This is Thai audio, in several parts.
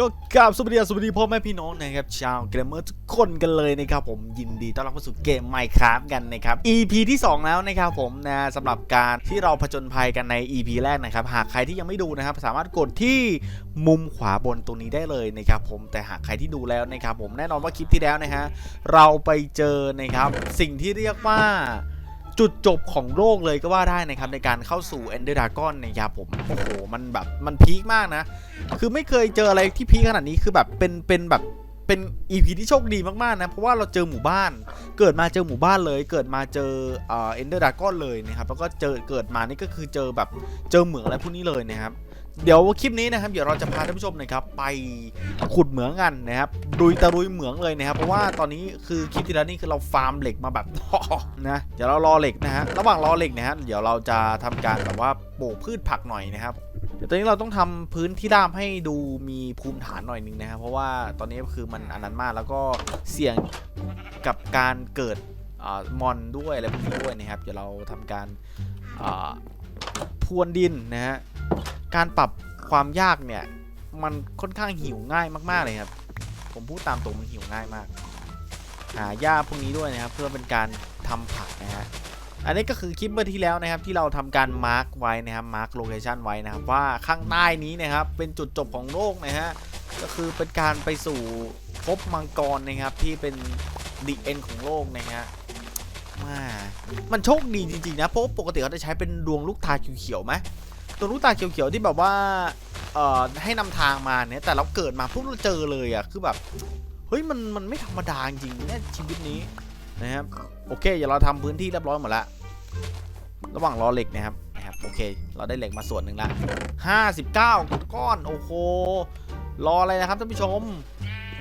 ก็กราบสวัสดีสวัสดีพ่อแม่พี่น้องนะครับชาวเกมเมอร์ทุกคนกันเลยนะครับผมยินดีต้อนรับเข้าสู่เกม Minecraft กันนะครับ EP ที่ 2 แล้วนะครับผมนะสำหรับการที่เราผจญภัยกันใน EP แรกนะครับ หากใครที่ยังไม่ดูนะครับ สามารถกดที่มุมขวาบนตรงนี้ได้เลยนะครับผมแต่หากใครที่ดูแล้วนะครับผมแน่นอนว่าคลิปที่แล้วนะฮะเราไปเจอนะครับสิ่งที่เรียกว่า จุดจบของโลกเลยก็ว่าได้นะครับ ในการเข้าสู่ Ender Dragon นะครับผม โอ้โห มันแบบมันพีคมากนะ คือไม่เคยเจออะไรที่พีคขนาดนี้คือแบบเป็นเป็นแบบเป็นอีพีที่โชคดีมาก ๆ นะ เพราะว่าเราเจอหมู่บ้าน เกิดมาเจอหมู่บ้านเลย เกิดมาเจอเอ่อ Ender Dragon เลยนะครับ แล้วก็เจอเกิดมานี่ก็คือเจอแบบเจอเหมืองอะไรพวกนี้เลยนะครับ เดี๋ยวคลิปนี้นะครับเดี๋ยวเราจะพาท่านผู้ชมนะครับไปขุดเหมืองกันนะครับดุยตะลุยเหมืองเลยนะครับเพราะว่าตอนนี้คือคลิปที่แล้วนี่คือเราฟาร์มเหล็กมาแบบนะเดี๋ยวเรารอเหล็กนะฮะระหว่างรอเหล็กนะฮะเดี๋ยวเราจะทำการแบบว่าปลูกพืชผักหน่อยนะครับเดี๋ยวตอนนี้เราต้องทำพื้นที่ราบให้ดูมีภูมิฐานหน่อยนึงนะครับเพราะว่าตอนนี้คือมันอันนั้นมากแล้วก็เสี่ยงกับการเกิดอมอนด้วยอะไรพวกนี้ด้วยนะครับเดี๋ยวเราทำการพรวนดินนะฮะ การปรับความยากเนี่ย มันค่อนข้างหิวง่ายมากๆเลยครับ ผมพูดตามตรงมันหิวง่ายมาก หาหญ้าพวกนี้ด้วยนะครับ เพื่อเป็นการทำผักนะฮะอันนี้ก็คือคลิปเมื่อที่แล้วนะครับที่เราทำการมาร์กไว้นะครับมาร์กโลเคชันไว้นะครับว่าข้างใต้นี้นะครับเป็นจุดจบของโลกนะฮะก็คือเป็นการไปสู่พบมังกรนะครับที่เป็นดีเอ็นของโลกนะฮะมามันโชคดีจริงๆนะเพราะปกติเขาจะใช้เป็นดวงลูกตาเขียวๆไหม ดวลูกตาเขียวๆที่แบบว่าเอ่อให้นำทางมาเนี่ยแต่เราเกิดมาปุ๊บเราเจอเลยอะคือแบบเฮ้ยมันมันไม่ธรรมดาจริงเนี่ยชีวิตนี้นะครับโอเคเดี๋ยวเราทำพื้นที่เรียบร้อยหมดล้วระหว่างรอเหล็กนะครับนะครับโอเค เราได้เหล็กมาส่วนหนึ่งละ59ก้าก้อนโอ้โหรออะไรนะครับท่านผู้ชม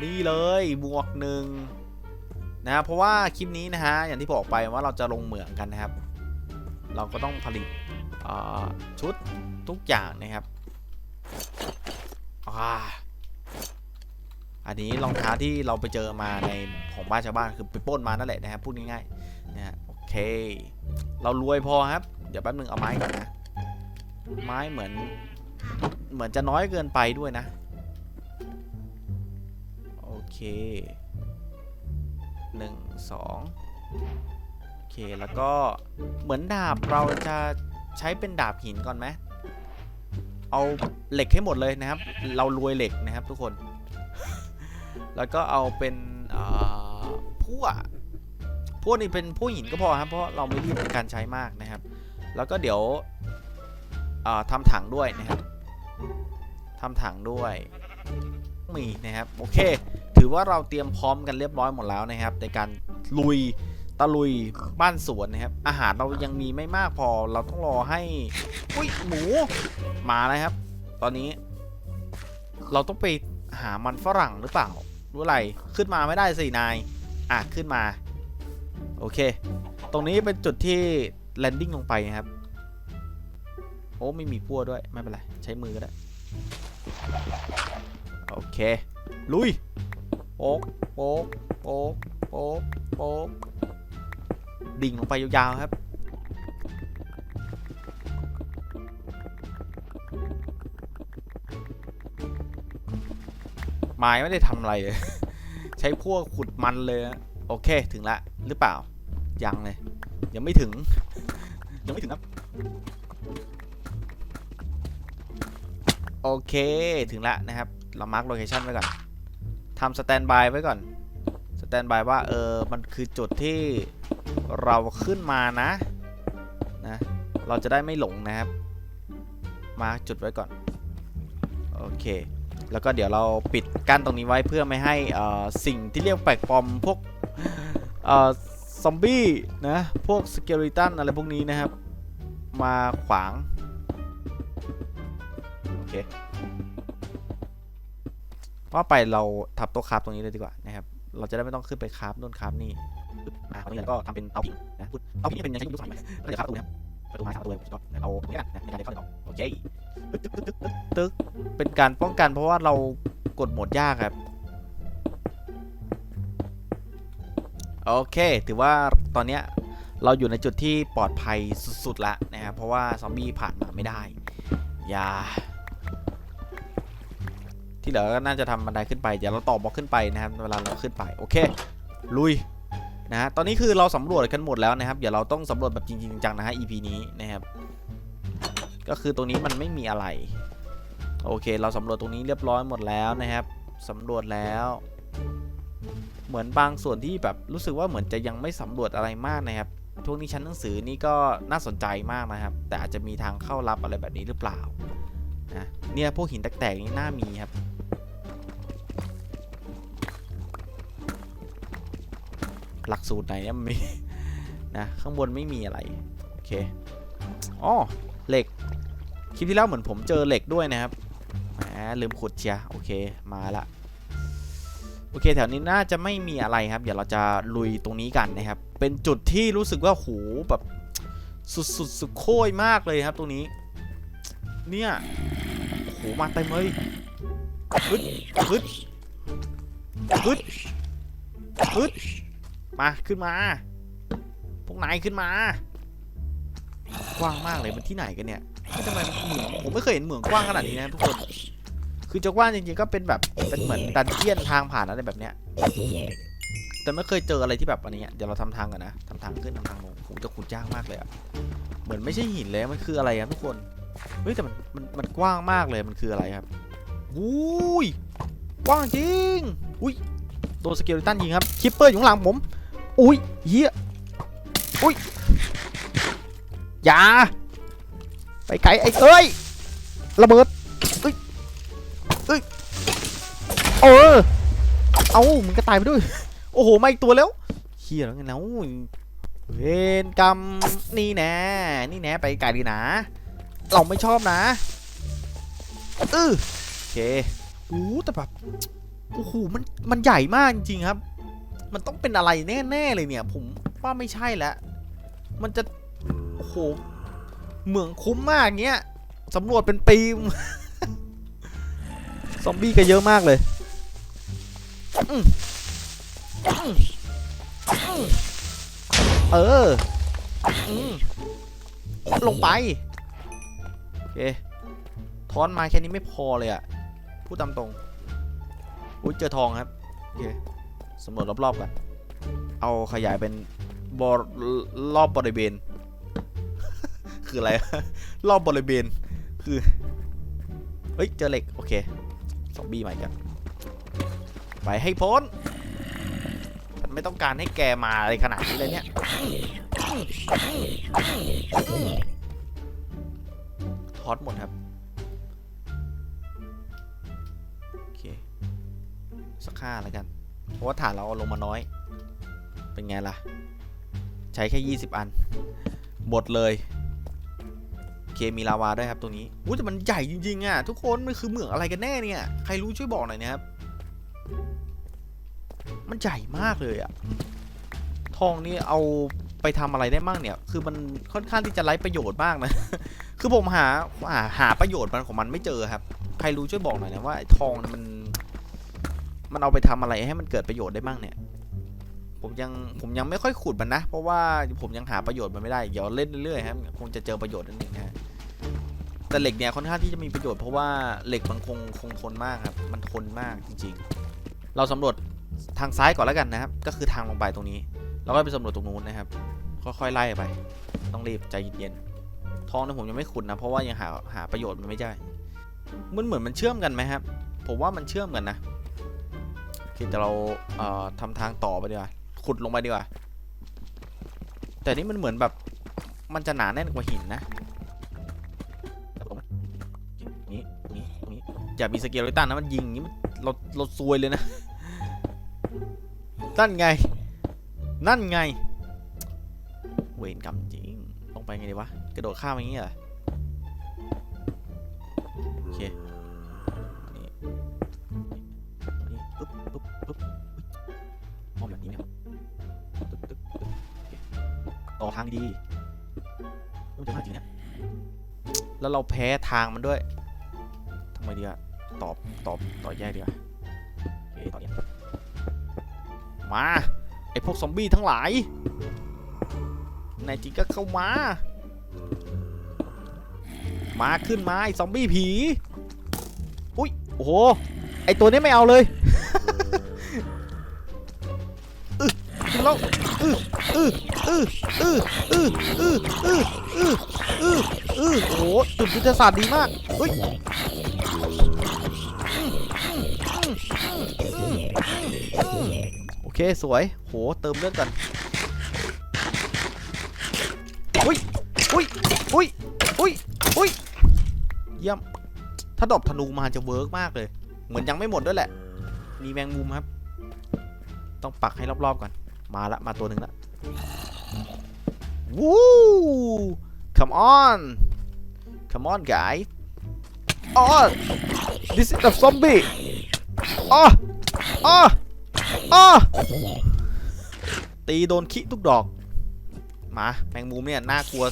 นี่เลยบวกหนึ่งนะครับเพราะว่าคลิปนี้นะฮะอย่างที่บอกไปว่าเราจะลงเหมืองกันนะครับ เราก็ต้องผลิต ชุดทุกอย่างนะครับอ่าอันนี้รองเท้าที่เราไปเจอมาในของบ้านชาวบ้านคือไปป้นมานั่นแหละนะครับพูดง่ายๆนะฮะโอเค เรารวยพอครับ เดี๋ยวแป๊บนึงเอาไม้ก่อนนะ ไม้เหมือน เหมือนจะน้อยเกินไปด้วยนะ โอเคหนึ่งสองโอเคแล้วก็เหมือนดาบเราจะ ใช้เป็นดาบหินก่อนไหมเอาเหล็กให้หมดเลยนะครับ เรารวยเหล็กนะครับทุกคน แล้วก็เอาเป็นเอ่อพั่วนี้เป็นผู้หินก็พอครับ เพราะเราไม่รีบในการใช้มากนะครับ แล้วก็เดี๋ยวเอ่อทำถังด้วยนะครับทำถังด้วย มีนะครับ โอเค ถือว่าเราเตรียมพร้อมกันเรียบร้อยหมดแล้วนะครับ ในการลุย ตะลุยบ้านสวนนะครับ อาหารเรายังมีไม่มากพอเราต้องรอให้ อุ้ยหมูมาแล้วครับ ตอนนี้ เราต้องไปหามันฝรั่งหรือเปล่ารู้อะไรขึ้นมาไม่ได้สินาย อะขึ้นมา โอเค ตรงนี้เป็นจุดที่แลนดิ้งลงไปนะครับ โอ้ไม่มีพั่วด้วยไม่เป็นไรใช้มือก็ได้ โอเค ลุยโป๊กโป๊กโป๊กโป๊กโป๊ก ดิ่งลงไปยาวๆครับ ไม้ไม่ได้ทำอะไรเลย ใช้พวกขุดมันเลย โอเคถึงละหรือเปล่า ยังเลย ยังไม่ถึง ยังไม่ถึงครับ โอเคถึงละนะครับ เรามาร์กโลเคชันไว้ก่อนทำสแตนบายไว้ก่อนสแตนบายว่าเออมันคือจุดที่ เราขึ้นมานะนะเราจะได้ไม่หลงนะครับ มาจุดไว้ก่อน โอเค แล้วก็เดี๋ยวเราปิดกั้นตรงนี้ไว้เพื่อไม่ให้อ่อสิ่งที่เรียกแปลกปลอมพวกเออซอมบี้นะ พวกสเกลิตันอะไรพวกนี้นะครับ มาขวาง โอเคว่าไปเราทับโต๊ะคราฟตรงนี้เลยดีกว่านะครับ เราจะได้ไม่ต้องขึ้นไปคราฟนู่นคราฟนี่ อ่าตรงนี้เราก็ทำเป็นเตาผิงนะพูดเตาผิงนี่เป็นยังใช้ยุคสมัยไหมก็จะคราฟประตูนะครับประตูม้คราฟประตูเลยก็เอาตรงนี้นะในการเดินเข้าไปต่อโอเคตึ๊กเป็นการป้องกันเพราะว่าเรากดโหมดยากครับโอเค ถือว่าตอนเนี้ยเราอยู่ในจุดที่ปลอดภัยสุดๆและนะครับเพราะว่าซอมบี้ผ่านมาไม่ได้อย่าที่เหลือก็น่าจะทำบันไดขึ้นไป เดี๋ยวเราต่อบล็อกขึ้นไปนะครับ เวลาเราขึ้นไป โอเค ลุย นะฮะตอนนี้คือเราสำรวจกันหมดแล้วนะครับ เดี๋ยวเราต้องสำรวจแบบจริง ๆ จังนะฮะ EP นี้นะครับ ก็คือตรงนี้มันไม่มีอะไร โอเค เราสำรวจตรงนี้เรียบร้อยหมดแล้วนะครับสำรวจแล้ว เหมือนบางส่วนที่แบบรู้สึกว่าเหมือนจะยังไม่สำรวจอะไรมากนะครับพวกนี้ชั้นหนังสือนี่ก็น่าสนใจมากนะครับ แต่อาจจะมีทางเข้าลับอะไรแบบนี้หรือเปล่านะเนี่ยพวกหินแตกๆนี่น่ามีครับ หลักสูตรไหนมันมีนะข้างบนไม่มีอะไรโอเคอ๋อเหล็กคลิปที่แล้วเหมือนผมเจอเหล็กด้วยนะครับแหมลืมขุดเชียโอเคมาละโอเคแถวนี้น่าจะไม่มีอะไรครับ เดี๋ยวเราจะลุยตรงนี้กันนะครับ เป็นจุดที่รู้สึกว่าโหแบบสุดสุดสุดโค้ยมากเลยครับตรงนี้ เนี่ยโอ้โหมาเต็มเลยฮึดฮึดฮึดฮึด มาขึ้นมา พวกนายขึ้นมา กว้างมากเลยมันที่ไหนกันเนี่ยทำไมเหมืองผมไม่เคยเห็นเหมืองกว้างขนาดนี้นะทุกคน คือจะกว้างจริงๆก็เป็นแบบเป็นเหมือนดันเจียนทางผ่านอะไรแบบเนี้ย แต่ไม่เคยเจออะไรที่แบบอันนี้เดี๋ยวเราทำทางกันนะทำทางขึ้นทำทางลงผมจะขุดยากมากเลยอะเหมือนไม่ใช่หินเลยมันคืออะไรครับทุกคน เฮ้ยแต่มันมันมันกว้างมากเลยมันคืออะไรครับอุ้ยกว้างจริง อุ้ยโดนสเกลตันยิงครับ คิปเปอร์อยู่หลังผม อุ้ยเฮียอุ้ยอย่าไปไกลไอ้เอ้ยระเบิดเอ้เอเอามึงก็ตายไปด้วย โอ้โหมาอีกตัวแล้วเฮียแล้วไงนะเวนกรรมนี่แน่นี่แน่ไปไกลดีนะ เราไม่ชอบนะเออโอเคโอ้แต่แบบโอ้โหมันมันใหญ่มากจริงๆครับ มันต้องเป็นอะไรแน่ๆเลยเนี่ย ผมว่าไม่ใช่แล้ว มันจะ โอ้โห เหมืองคุ้มมากเงี้ยสำรวจเป็นปีซอมบี้ก็เยอะมากเลยเออลงไป โอเคทอนมาแค่นี้ไม่พอเลยอะพูดตามตรง อุ้ยเจอทองครับ โอเค สำรวจรอบๆกัน เอาขยายเป็นบอรอบบริเวณ คืออะไร รอบบริเวณ คือ เฮ้ย เจอเหล็ก โอเคซอมบี้ใหม่กัน ไปให้พ้นฉันไม่ต้องการให้แกมาอะไรขนาดนี้เลยเนี่ย ทอดหมดครับ โอเค สักห้าแล้วกัน เพราะว่าฐานเราเอาลงมาน้อย เป็นไงล่ะ ใช้แค่ 20 อัน หมดเลยเคมีลาวาด้วยครับตรงนี้อู้แต่มันใหญ่จริงๆอะทุกคนมันคือเหมืองอะไรกันแน่เนี่ย ใครรู้ช่วยบอกหน่อยนะครับ มันใหญ่มากเลยอะ ทองนี่เอาไปทำอะไรได้บ้างเนี่ย คือมันค่อนข้างที่จะไร้ประโยชน์มากนะ คือผมหาหาหาประโยชน์มันของมันไม่เจอครับ ใครรู้ช่วยบอกหน่อยนะว่าทองมัน มันเอาไปทำอะไรให้มันเกิดประโยชน์ได้บ้างเนี่ย ผมยังผมยังไม่ค่อยขุดมันนะ เพราะว่าผมยังหาประโยชน์มันไม่ได้ เดี๋ยวเล่นเรื่อยๆครับคงจะเจอประโยชน์นั่นเองฮะแต่เหล็กเนี่ยค่อนข้างที่จะมีประโยชน์เพราะว่าเหล็กมันคงคงทนมากครับมันทนมากจริง ๆ เราสำรวจทางซ้ายก่อนแล้วกันนะครับ ก็คือทางลงไปตรงนี้ แล้วก็ไปสำรวจตรงนู้นนะครับ ค่อยๆไล่ไป ต้องรีบใจเย็นๆทองเนี่ยผมยังไม่ขุดนะ เพราะว่ายังหาหาประโยชน์มันไม่ได้ มันเหมือนมันเชื่อมกันไหมครับ ผมว่ามันเชื่อมกันนะ โอเคแต่เราเอ่อทำทางต่อไปดีกว่าขุดลงไปดีกว่า แต่นี่มันเหมือนแบบมันจะหนาแน่นกว่าหินนะนี้นี้นี้อย่ามีสเกลไลตันนะมันยิงนี้มันเราเราซวยเลยนะ นั่นไง นั่นไง เวรกรรมจริงลงไปไงดีวะ กระโดดข้ามอย่างงี้เหรอ ทางดีมันจะมากจริงเนี่ยแล้วเราแพ้ทางมันด้วยทำไมดีอะตอบตอบต่อแยกดีกว่าโอเคต่อแยกมาไอพวกซอมบี้ทั้งหลายนายจริงก็เข้ามา มาขึ้นมาไอซอมบี้ผี อุ้ยโอ้โห ไอตัวนี้ไม่เอาเลย อึอึอึอึอึอึอึอึอึอึโอ้โหจุดยุทธศาสตร์ดีมากเฮ้ยโอเคสวยโหเติมเลือดกันอุ้ยอุ้ยอุ้ยอุ้ยอุ้ยเยี่ยมถ้าดอปธนูมาจะเวิร์กมากเลย เหมือนยังไม่หมดด้วยแหละ มีแมงมุมครับ ต้องปักให้รอบๆก่อน มาละ มาตัวหนึ่งละ วู้ come on come on guy oh this is a zombie oh oh oh ตีโดนคิทุกดอก มาแมงมุมเนี่ยน่ากลัว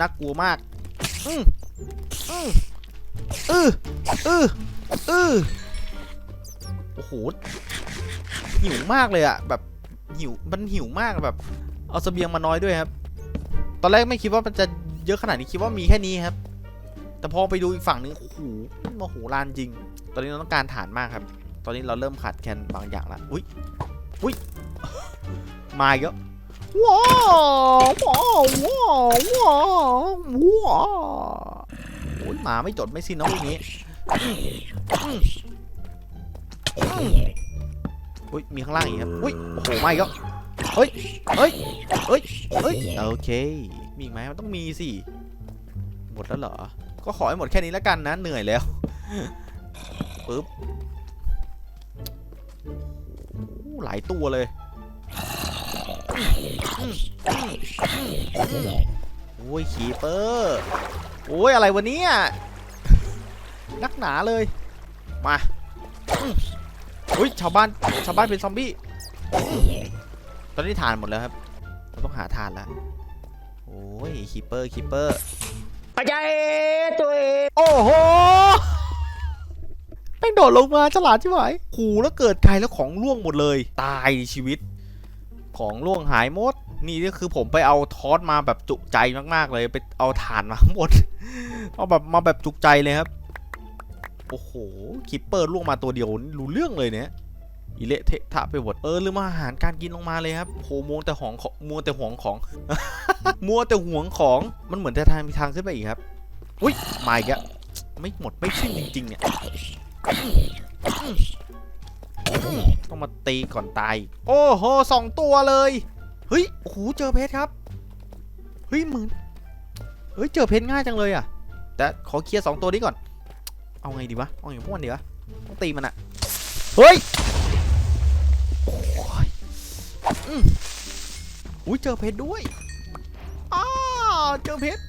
น่ากลัวมาก อืมอืมเออเออเอโอ้โหหิวมากเลยอะแบบหิวมันหิวมากแบบ เอาเสบียงมาน้อยด้วยครับ ตอนแรกไม่คิดว่ามันจะเยอะขนาดนี้คิดว่ามีแค่นี้ครับ แต่พอไปดูอีกฝั่งนึงโอ้โหมโหลานจริง ตอนนี้เราต้องการฐานมากครับ ตอนนี้เราเริ่มขาดแคลนบางอย่างละอุ้ยอุ้ยมาอีกแล้วว้าวว้าวว้าวว้าวว้าวหมาไม่จดไม่สิ้นน้องอย่างนี้อุ้ยมีข้างล่างอีกครับอุ้ยโอ้โหมาอีกแล้ว เฮ้ย เฮ้ย เฮ้ย เฮ้ย โอเค มีอีกไหมมันต้องมีสิ หมดแล้วเหรอ ก็ขอให้หมดแค่นี้แล้วกันนะ เหนื่อยแล้วปึ๊บหลายตัวเลยโอ้ยขีเปอร์โอ้ยอะไรวะเนี่ยนักหนาเลย มาอุ้ยชาวบ้านชาวบ้านเป็นซอมบี้ อืมตอนนี้ทานหมดแล้วครับ เราต้องหาทานแล้วโอ้ยคีเปอร์คีเปอร์ปัจจัยตัวเองโอ้โหแม่งโดดลงมาฉลาดใช่ไหมขู่แล้วเกิดไกลแล้วของล่วงหมดเลย ตายชีวิต ของล่วงหายหมด นี่ก็คือผมไปเอาทอสมาแบบจุใจมากๆเลยไปเอาถ่านมาหมด เอาแบบมาแบบจุกใจเลยครับ โอ้โหคิปเปอร์ล่วงมาตัวเดียวนี่รู้เรื่องเลยเนี่ย อีเละเทะทะไปหมดเออลืมอาหารการกินลงมาเลยครับโหมัวแต่หองของมัวแต่หวงของมัวแต่หวงของมันเหมือนจะทางมีทางขึ้นไปอีกครับอุ้ยมาอีกแล้วไม่หมดไม่สิ้นจริงๆเนี่ยต้องมาตีก่อนตาย โอ้โหสองตัวเลย เฮ้ยโอ้โหเจอเพชรครับ เฮ้ยหมื่นเฮ้ยเจอเพชรง่ายจังเลยอะ แต่ขอเคลียร์สองตัวนี้ก่อน เอาไงดีวะ เอาอย่างพวกมันดีวะ ต้องตีมันอะเฮ้ย อุ้ยเจอเพชรด้วยอ้าวเจอเพชร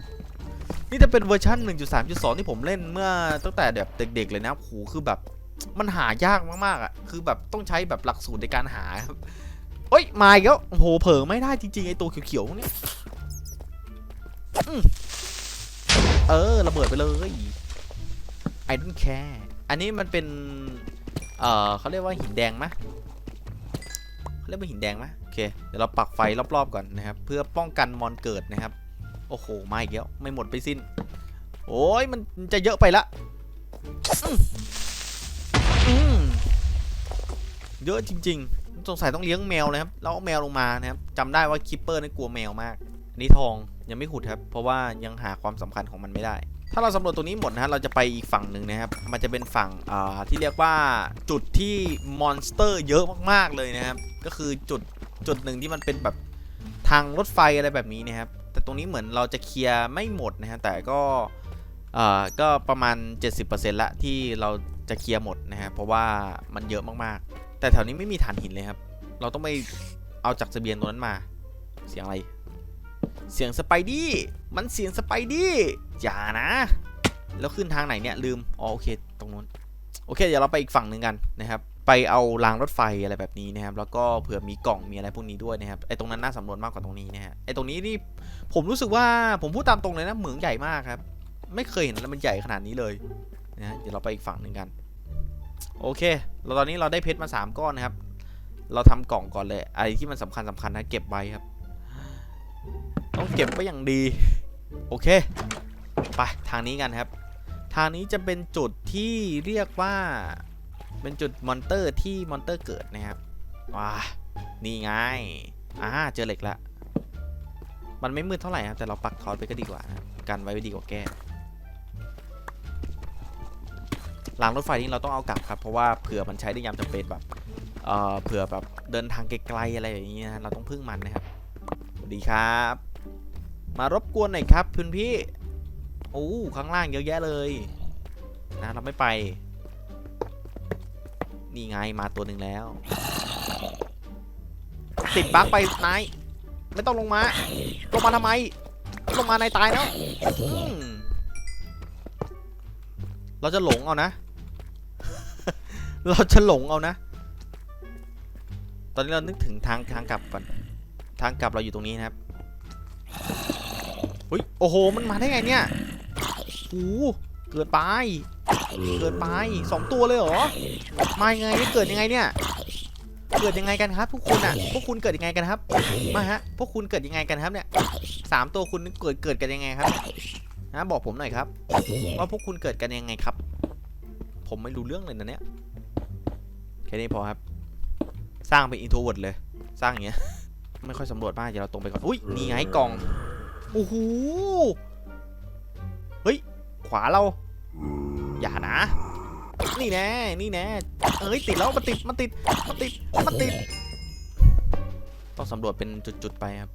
นี่จะเป็นเวอร์ชัน1.3.2 ที่ผมเล่นเมื่อตั้งแต่แบบเด็ก ๆ เลยนะโหคือแบบมันหายากมากๆอะ คือแบบต้องใช้แบบหลักสูตรในการหาครับเอ้ยมาอีกแล้วโอ้โหเผลอไม่ได้จริงๆไอตัวเขียวๆพวกนี้เออระเบิดไปเลย I don't care อันนี้มันเป็น เออเขาเรียกว่าหินแดงมะเขา เรียกว่าหินแดงมโอเค เดี๋ยวเราปักไฟรอบๆก่อนนะครับ เพื่อป้องกันมอนเกิดนะครับ โอ้โหมาอีกแล้วไม่หมดไปสิ้น โอ้ยมันจะเยอะไปละเยอะจริง ๆ สงสัยต้องเลี้ยงแมวนะครับ แล้วเอาแมวลงมานะครับจำได้ว่าคิปเปอร์นี่กลัวแมวมาก อันนี้ทองยังไม่ขุดครับ เพราะว่ายังหาความสำคัญของมันไม่ได้ ถ้าเราสำรวจตรงนี้หมดนะฮะ เราจะไปอีกฝั่งหนึ่งนะครับ มันจะเป็นฝั่งที่เรียกว่าจุดที่มอนสเตอร์เยอะมากๆเลยนะครับ ก็คือจุดจุดหนึ่งที่มันเป็นแบบทางรถไฟอะไรแบบนี้นะครับ แต่ตรงนี้เหมือนเราจะเคลียร์ไม่หมดนะฮะ แต่ก็ก็ประมาณ 70%ละที่เราจะเคลียร์หมดนะฮะ เพราะว่ามันเยอะมากๆ แต่แถวนี้ไม่มีฐานหินเลยครับ เราต้องไปเอาจากเสบียงตรงนั้นมา เสียงอะไร เสียงสไปดี้มันเสียงสไปดี้อย่านะ แล้วขึ้นทางไหนเนี่ยลืมอ๋อโอเคตรงนู้นโอเคเดี๋ยวเราไปอีกฝั่งหนึ่งกันนะครับไปเอารางรถไฟอะไรแบบนี้นะครับ แล้วก็เผื่อมีกล่องมีอะไรพวกนี้ด้วยนะครับไอ้ตรงนั้นน่าสำรวจมากกว่าตรงนี้นะฮะไอ้ตรงนี้นี่ผมรู้สึกว่าผมพูดตามตรงเลยนะเหมืองใหญ่มากครับ ไม่เคยเห็นอะไรมันใหญ่ขนาดนี้เลยนะเดี๋ยวเราไปอีกฝั่งหนึ่งกัน โอเคเราตอนนี้เราได้เพชรมา 3 ก้อนนะครับ เราทำกล่องก่อนเลยอะไรที่มันสำคัญสำคัญนะเก็บไว้ครับ ต้องเก็บไว้อย่างดี โอเค ไปทางนี้กันครับ ทางนี้จะเป็นจุดที่เรียกว่า เป็นจุดมอนเตอร์ที่มอนเตอร์เกิดนะครับ ว้า นี่ไง อ่า เจอเหล็กล้วมันไม่มืดเท่าไหร่ครับ แต่เราปักทอดไปก็ดีกว่านะครับกันไว้ดีกว่าแก้รางรถไฟนี่เราต้องเอากลับครับ เพราะว่าเผื่อมันใช้ได้ยามจำเป็นแบบเอ่อเผื่อแบบเดินทางไกลๆอะไรอย่างเงี้ยนะเราต้องพึ่งมันนะครับ สวัสดีครับ มารบกวนหน่อยครับคุณพี่โอ้ข้างล่างเยอะแยะเลยนะเราไม่ไป นี่ไงมาตัวหนึ่งแล้ว ติดบั๊กไปนายไม่ต้องลงมา ลงมาทำไม ลงมานายตายแล้วเราจะหลงเอานะ เราจะหลงเอานะ ตอนนี้เรานึกถึงทางทางกลับก่อน ทางกลับเราอยู่ตรงนี้นะครับ เฮ้ยโอ้โหมันมาได้ไงเนี่ยโอ้โหเกิดไปเกิดไปสองตัวเลยเหรอมายังไงเนี่ยเกิดยังไงเนี่ยเกิดยังไงกันครับพวกคุณอะพวกคุณเกิดยังไงกันครับมาฮะพวกคุณเกิดยังไงกันครับเนี่ยสามตัวคุณเกิดเกิดกันยังไงครับนะบอกผมหน่อยครับว่าพวกคุณเกิดกันยังไงครับ ผมไม่รู้เรื่องเลยนะเนี่ยแค่นี้พอครับ สร้างเป็นอินโทรเวิร์ดเลย สร้างอย่างเงี้ยไม่ค่อยสำรวจมากเดี๋ยวเราตรงไปก่อนอุ้ยนี่ไงกล่อง โอ้โห เฮ้ย ขวาเรา อย่านะ นี่แน่ นี่แน่ เอ้ย ติดแล้ว มันติด มันติด มันติด มันติด ต้องสำรวจเป็นจุด ๆ ไปครับ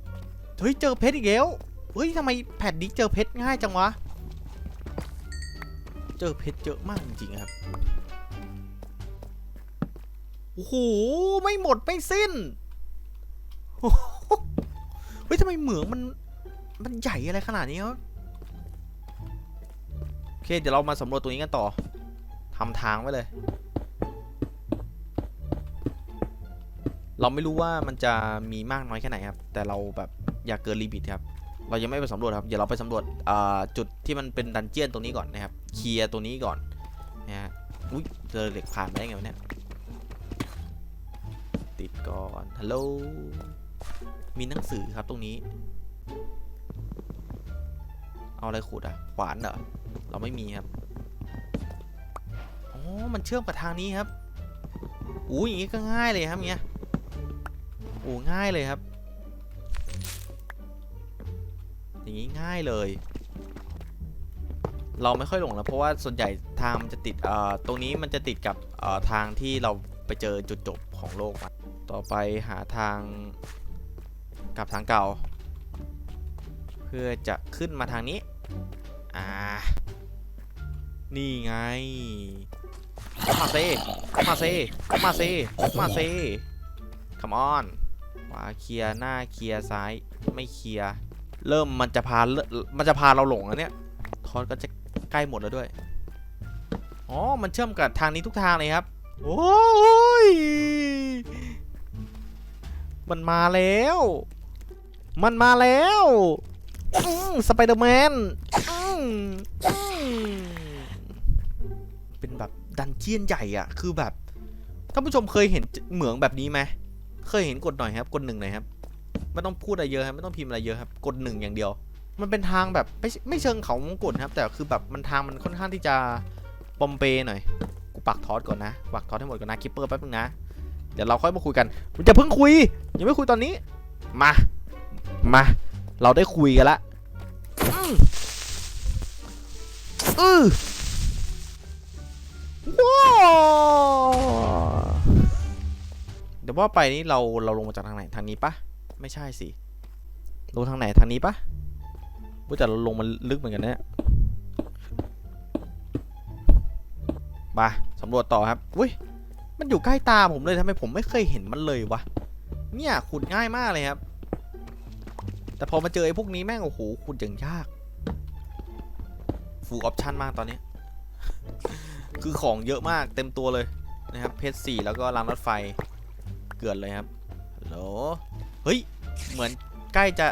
เฮ้ย เจอเพชรอีกแล้ว เฮ้ยทำไมแผ่นนี้เจอเพชรง่ายจังวะ เจอเพชรเยอะมากจริงๆครับ โอ้โห ไม่หมดไม่สิ้นเฮ้ยทำไมเหมืองมัน มันใหญ่อะไรขนาดนี้ครับโอเค เดี๋ยวเรามาสำรวจตัวนี้กันต่อทำทางไว้เลย เราไม่รู้ว่ามันจะมีมากน้อยแค่ไหนครับ แต่เราแบบอยากเกินลิมิตครับ เรายังไม่ไปสำรวจครับเดี๋ยวเราไปสำรวจจุดที่มันเป็นดันเจียนตรงนี้ก่อนนะครับ เคลียร์ตัวนี้ก่อนนะฮะอุ้ยเจอเหล็กผ่านมาได้ไงวะเนี่ยติดก่อนฮัลโหลมีหนังสือครับตรงนี้ เอาอะไรขุดอะ ขวานเหรอ เราไม่มีครับอ๋อมันเชื่อมกับทางนี้ครับอู้อย่างงี้ก็ง่ายเลยครับเงี้ยโอ้ง่ายเลยครับ อย่างงี้ง่ายเลย เราไม่ค่อยหลงแล้วเพราะว่าส่วนใหญ่ทางมันจะติดเอ่อตรงนี้มันจะติดกับเอ่อทางที่เราไปเจอจุดจบของโลกมาต่อไปหาทางกลับทางเก่า เพื่อจะขึ้นมาทางนี้ นี่ไง มาเซ มาเซ มาเซ มาเซ come on ขวาเคลียร์หน้าเคลียร์ซ้ายไม่เคลียร์เริ่มมันจะพาเรามันจะพาเราหลงแล้วเนี่ยทอนก็จะใกล้หมดแล้วด้วยอ๋อมันเชื่อมกับทางนี้ทุกทางเลยครับ โอ้ยมันมาแล้ว มันมาแล้วสไปเดอร์แมน เป็นแบบดันเจียนใหญ่อะคือแบบท่านผู้ชมเคยเห็นเหมืองแบบนี้ไหมเคยเห็นกดหน่อยครับ กดหนึ่งหน่อยครับ ไม่ต้องพูดอะไรเยอะครับ ไม่ต้องพิมพ์อะไรเยอะครับ กดหนึ่งอย่างเดียว มันเป็นทางแบบไม่ไม่เชิงเขาวงกดครับ แต่คือแบบมันทางมันค่อนข้างที่จะปอมเปหน่อย กูปักทอสก่อนนะ ปักทอสให้หมดก่อนนะคิปเปอร์แป๊บนึงนะ เดี๋ยวเราค่อยมาคุยกันมันจะเพิ่งคุย ยังไม่คุยตอนนี้ มา มา เราได้คุยกันละอือือ ว้าเดี๋ยวว่าไปนี่เราเราลงมาจากทางไหนทางนี้ปะไม่ใช่สิลงทางไหนทางนี้ปะว่าแต่เราลงมันลึกเหมือนกันนะเนี่ยมาสำรวจต่อครับอุ้ยมันอยู่ใกล้ตาผมเลยทำไมผมไม่เคยเห็นมันเลยวะเนี่ยขุดง่ายมากเลยครับ แต่พอมาเจอไอ้พวกนี้แม่งโอ้โหขุดอย่างยากฟูลออปชั่นมากตอนนี้ คือของเยอะมากเต็มตัวเลยนะครับ เพชรสี่แล้วก็รางรถไฟเกิดเลยครับโหลเฮ้ย เหมือนใกล้จะ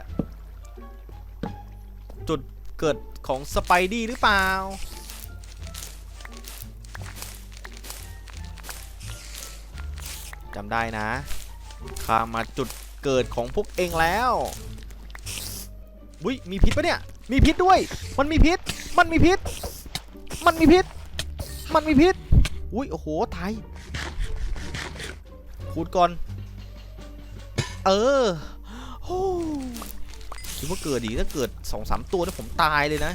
จุดเกิดของสไปดี้หรือเปล่า จำได้นะข้ามาจุดเกิดของพวกเองแล้วอุ้ยมีพิษปะเนี่ย มีพิษด้วย มันมีพิษ มันมีพิษ มันมีพิษ มันมีพิษ อุ้ยโอ้โหตายขุดก่อน เออโอ้คิดว่าเกิดดีถ้าเกิดสองสามตัวนี่ผมตายเลยนะ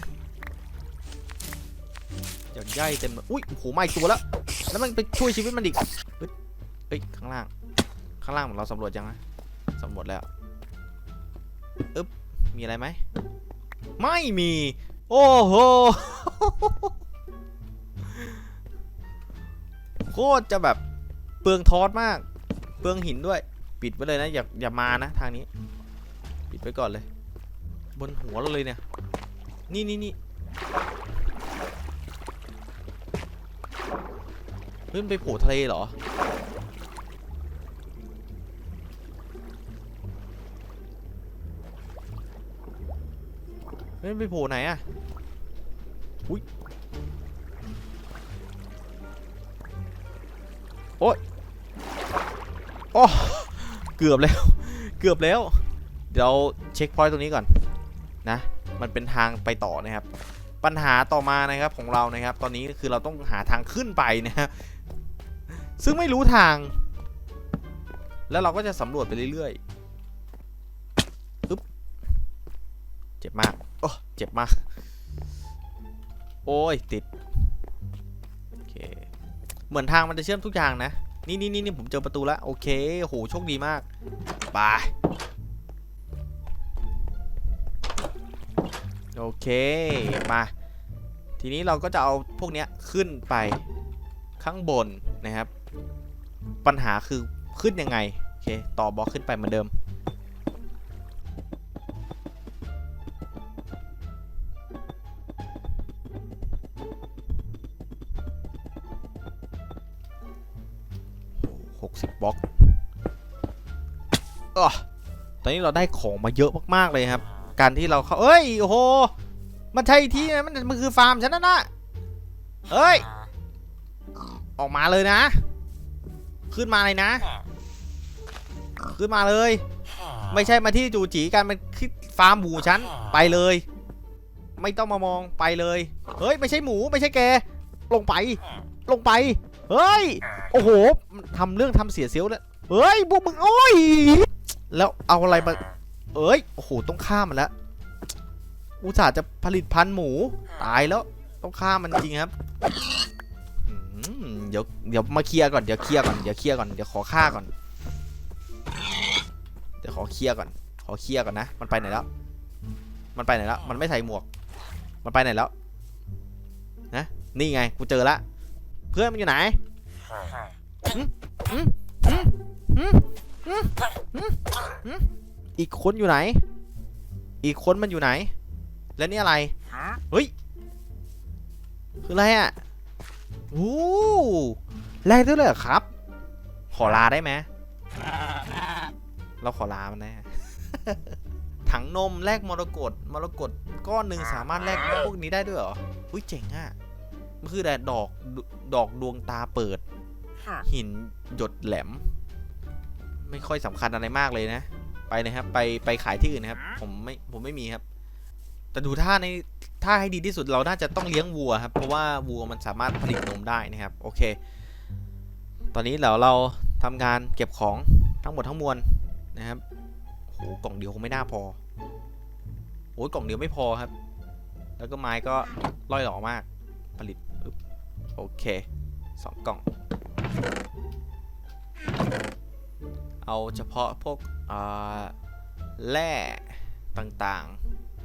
อย่างใหญ่เต็มอุ้ยโอ้โหไมาอีกตัวแล้ว แล้วมันไปช่วยชีวิตมันอีกเฮ้ยเฮ้ยข้างล่าง ข้างล่างเราสำรวจยังนะสำรวจแล้วอึ๊บมีอะไรไหม ไม่มี โอ้โห ตรจะแบบเปลืองทอสมาก เปลืองหินด้วย ปิดไว้เลยนะ อย่าอย่ามานะทางนี้ ปิดไว้ก่อนเลย บนหัวเราเลยเนี่ย นี่นี่นี่เฮ้ยมันไปโผล่ทะเลเหรอ เฮ้ยมันไปโผล่ไหนอะอุ้ย โอ๊ยโอ้เกือบแล้ว เกือบแล้ว เดี๋ยวเช็คพอยต์ตรงนี้ก่อนนะ มันเป็นทางไปต่อนะครับ ปัญหาต่อมานะครับของเรานะครับ ตอนนี้คือเราต้องหาทางขึ้นไปนะฮะซึ่งไม่รู้ทาง แล้วเราก็จะสำรวจไปเรื่อยๆอึ๊บเจ็บมาก โอ้เจ็บมาก โอ้ยติด โอเค เหมือนทางมันจะเชื่อมทุกอย่างนะนี่นี่นี่นี่ผมเจอประตูแล้วโอเคโหโชคดีมากไปโอเคมาทีนี้เราก็จะเอาพวกเนี้ยขึ้นไปข้างบนนะครับ ปัญหาคือขึ้นยังไงโอเคต่อบล็อกขึ้นไปเหมือนเดิม ตอนนี้เราได้ของมาเยอะมากๆเลยครับ การที่เราเข้าเอ้ยโอ้โหมันใช่ที่นะมันมันคือฟาร์มฉันนะนะเอ้ย ออกมาเลยนะ ขึ้นมาเลยนะ ขึ้นมาเลย ไม่ใช่มาที่จู่จีกันมันคือฟาร์มหมูฉันไปเลย ไม่ต้องมามองไปเลย เฮ้ย ไม่ใช่หมูไม่ใช่แก ลงไป ลงไป เฮ้ย โอ้โหทำเรื่องทำเสียเซลล์เลยเฮ้ยพวกมึงโอ้ย แล้วเอาอะไรมา เอ้ย โอ้โห ต้องฆ่ามันแล้วอุตส่าห์จะผลิตพันธุ์หมู ตายแล้ว ต้องฆ่ามันจริงครับอืมเดี๋ยว เดี๋ยวมาเคลียร์ก่อน เดี๋ยวเคลียร์ก่อน เดี๋ยวเคลียร์ก่อน เดี๋ยวขอฆ่าก่อน เดี๋ยวขอเคลียร์ก่อน ขอเคลียร์ก่อนนะ มันไปไหนแล้ว มันไปไหนแล้ว มันไม่ใส่หมวก มันไปไหนแล้ว นะ นี่ไง กูเจอละ เพื่อนมันอยู่ไหน อีกคนอยู่ไหน อีกคนมันอยู่ไหน แล้วนี่อะไร เฮ้ย คืออะไรอะโอ้แลกด้วยเลยเหรอครับ ขอลาได้ไหมเราขอลามันแน่ถังนมแลกมรกตมรกตก้อนหนึ่งสามารถแลกพวกนี้ได้ด้วยเหรอ อุ้ยเจ๋งอะ มันคือแต่ดอกดอกดวงตาเปิด หินหยดแหลม ไม่ค่อยสำคัญอะไรมากเลยนะ ไปนะครับ ไปไปขายที่อื่นนะครับ ผมไม่ผมไม่มีครับ แต่ดูท่าในท่าให้ดีที่สุดเราน่าจะต้องเลี้ยงวัวครับ เพราะว่าวัวมันสามารถผลิตนมได้นะครับ โอเค ตอนนี้เดี๋ยวเราทำการเก็บของทั้งหมดทั้งมวลนะครับโหกล่องเดียวคงไม่น่าพอโอ้ยกล่องเดียวไม่พอครับ แล้วก็ไม้ก็ล่อยหล่อมาก ผลิตโอเคสองกล่อง เอาเฉพาะพวกอ่าแร่ต่าง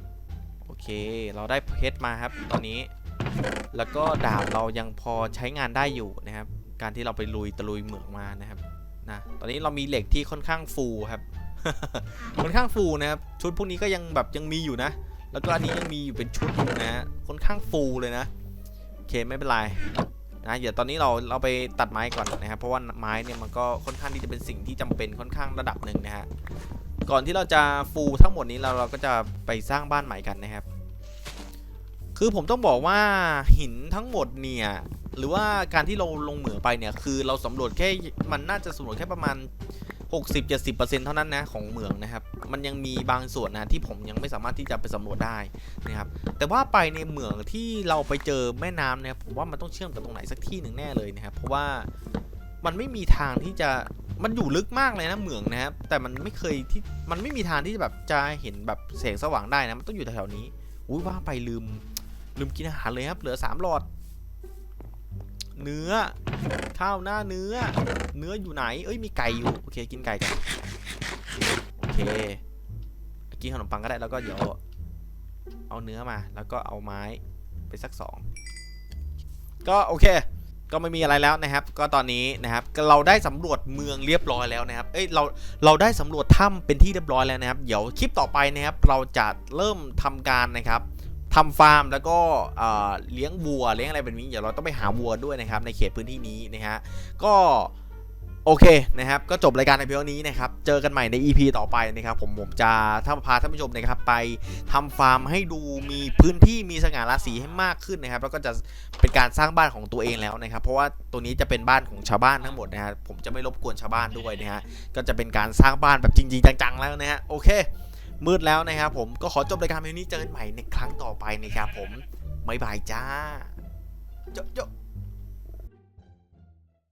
ๆ โอเค เราได้เพชรมาครับตอนนี้ แล้วก็ดาบเรายังพอใช้งานได้อยู่นะครับ การที่เราไปลุยตะลุยเหมืองมานะครับนะตอนนี้เรามีเหล็กที่ค่อนข้างฟูครับ ค่อนข้างฟูนะครับ ชุดพวกนี้ก็ยังแบบยังมีอยู่นะ แล้วก็อันนี้ยังมีอยู่เป็นชุดอยู่นะค่อนข้างฟูเลยนะ โอเคไม่เป็นไร นะเดี๋ยวตอนนี้เราเราไปตัดไม้ก่อนนะครับ เพราะว่าไม้เนี่ยมันก็ค่อนข้างที่จะเป็นสิ่งที่จำเป็นค่อนข้างระดับหนึ่งนะฮะก่อนที่เราจะฟูทั้งหมดนี้เราเราก็จะไปสร้างบ้านใหม่กันนะครับ คือผมต้องบอกว่าหินทั้งหมดเนี่ยหรือว่าการที่เราลงเหมือไปเนี่ยคือเราสำรวจแค่มันน่าจะสำรวจแค่ประมาณ 60-70%เท่านั้นนะของเหมืองนะครับ มันยังมีบางส่วนนะที่ผมยังไม่สามารถที่จะไปสำรวจได้นะครับ แต่ว่าไปในเหมืองที่เราไปเจอแม่น้ำเนี่ยผมว่ามันต้องเชื่อมกับตรงไหนสักที่หนึ่งแน่เลยนะครับ เพราะว่ามันไม่มีทางที่จะมันอยู่ลึกมากเลยนะเหมืองนะครับ แต่มันไม่เคยที่มันไม่มีทางที่จะแบบจะเห็นแบบแสงสว่างได้นะมันต้องอยู่แถวๆนี้ อุ้ยว่าไปลืมลืมกินอาหารเลยครับเหลือสามหลอด เนื้อ ข้าวหน้าเนื้อ เนื้ออยู่ไหน เอ้ยมีไก่อยู่ โอเคกินไก่กันโอเค กินขนมปังก็ได้แล้วก็เดี๋ยวเอาเนื้อมา แล้วก็เอาไม้ไปสักสองก็โอเคก็ไม่มีอะไรแล้วนะครับ ก็ตอนนี้นะครับเราได้สำรวจเมืองเรียบร้อยแล้วนะครับ เอ้ยเราเราได้สำรวจถ้ำเป็นที่เรียบร้อยแล้วนะครับ เดี๋ยวคลิปต่อไปนะครับ เราจะเริ่มทำการนะครับ ทำฟาร์มแล้วก็เลี้ยงวัวเลี้ยงอะไรแบบนี้เดี๋ยวเราต้องไปหาวัวด้วยนะครับในเขตพื้นที่นี้นะฮะก็โอเคนะครับ ก็จบรายการในเพียงนี้นะครับ เจอกันใหม่ใน EP ต่อไปนะครับผมผมจะถ้าพาท่านผู้ชมนะครับไปทำฟาร์มให้ดูมีพื้นที่มีสง่าราศีให้มากขึ้นนะครับ แล้วก็จะเป็นการสร้างบ้านของตัวเองแล้วนะครับ เพราะว่าตัวนี้จะเป็นบ้านของชาวบ้านทั้งหมดนะฮะผมจะไม่รบกวนชาวบ้านด้วยนะฮะก็จะเป็นการสร้างบ้านแบบจริง ๆ จังๆแล้วนะฮะโอเค มืดแล้วนะครับผมก็ขอจบรายการเพียงนี้เจอกันใหม่ในครั้งต่อไปนะครับผมบ๊ายบายจ้าจะโจะ